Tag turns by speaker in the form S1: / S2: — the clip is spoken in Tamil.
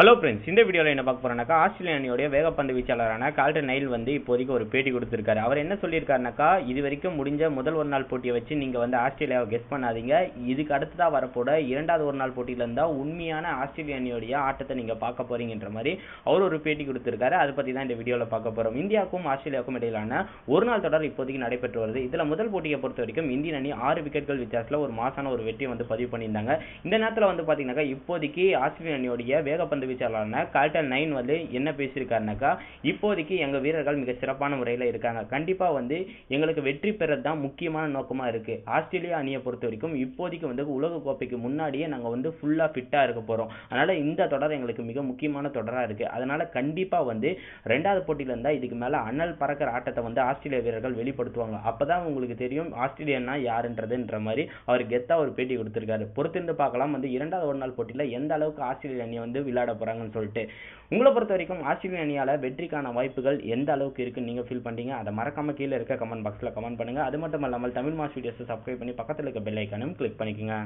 S1: ஹலோ ஃப்ரெண்ட்ஸ் இந்த வீடியோவில் என்ன பார்க்க போகிறோம்னாக்கா ஆஸ்திரேலிய அணியோடைய வேகப்பந்து வீச்சாளரான கால்டன் நைல் வந்து இப்போதைக்கு ஒரு பேட்டி கொடுத்துருக்காரு. அவர் என்ன சொல்லியிருக்காருனாக்கா இது வரைக்கும் முடிஞ்ச முதல் ஒரு நாள் போட்டியை வச்சு நீங்கள் வந்து ஆஸ்திரேலியாவை கெஸ் பண்ணாதீங்க. இதுக்கு அடுத்ததாக வரப்போட இரண்டாவது ஒரு நாள் போட்டியில் இருந்தால் உண்மையான ஆஸ்திரேலிய அணியோடைய ஆட்டத்தை நீங்கள் பார்க்க போறீங்கன்ற மாதிரி அவர் ஒரு பேட்டி கொடுத்துருக்காரு. அதை பற்றி தான் இந்த வீடியோவில் பார்க்க போகிறோம் இந்தியாவுக்கும் ஆஸ்திரேலியாவுக்கும் இடையிலான ஒரு நாள் தொடர் இப்போதைக்கு நடைபெற்று வருது. இதில் முதல் போட்டியை பொறுத்த வரைக்கும் இந்தியன் அணி ஆறு விக்கெட்கள் வித்தியாசத்தில் ஒரு மாசான ஒரு வெற்றியை வந்து பதிவு பண்ணியிருந்தாங்க. இந்த நேரத்தில் வந்து பார்த்தீங்கன்னாக்கா இப்போதைக்கு ஆஸ்திரேலிய அணியோடைய வேகப்பந்து வீச்சாளரான கால்டன் நைன் வந்து என்ன பேசியிருக்காருனாக்கா இப்போதைக்கு எங்க வீரர்கள் மிக சிறப்பான முறையில் இருக்காங்க. கண்டிப்பா வந்து எங்களுக்கு வெற்றி பெறது தான் முக்கியமான நோக்கமா இருக்கு. ஆஸ்திரேலியா அணியை பொறுத்த வரைக்கும் இப்போதைக்கு வந்து உலக கோப்பைக்கு முன்னாடியே நாங்கள் வந்து ஃபுல்லா ஃபிட்டா இருக்க போறோம். அதனால இந்த தொடர் எங்களுக்கு மிக முக்கியமான தொடராக இருக்கு. அதனால கண்டிப்பாக வந்து ரெண்டாவது போட்டியில இருந்தால் இதுக்கு மேலே அனல் பறக்கிற ஆட்டத்தை வந்து ஆஸ்திரேலிய வீரர்கள் வெளிப்படுத்துவாங்க. அப்பதான் உங்களுக்கு தெரியும் ஆஸ்திரேலியன்னா யாருன்றதுன்ற மாதிரி அவர் கெத்தாக ஒரு பேட்டி கொடுத்துருக்காரு. பொறுத்திருந்து பார்க்கலாம். வந்து இரண்டாவது ஒரு நாள் போட்டியில் எந்த அளவுக்கு ஆஸ்திரேலிய அணி வந்து விளையாட போகிறாங்கன்னு சொல்லிட்டு. உங்களை பொறுத்த வரைக்கும் ஆஸ்திரேலிய அணியால வெற்றிக்கான வாய்ப்புகள் எந்த அளவுக்கு இருக்குன்னு நீங்க ஃபீல் பண்ணுறீங்க அதை மறக்காமல் கீழே இருக்க கமெண்ட் பாக்ஸ்ல கமெண்ட் பண்ணுங்க. அது மட்டும் இல்லாமல் தமிழ் மாஸ் வீடியோஸை சப்ஸ்கிரைப் பண்ணி பக்கத்துல இருக்க பெல் ஐக்கானும் கிளிக் பண்ணிக்கோங்க.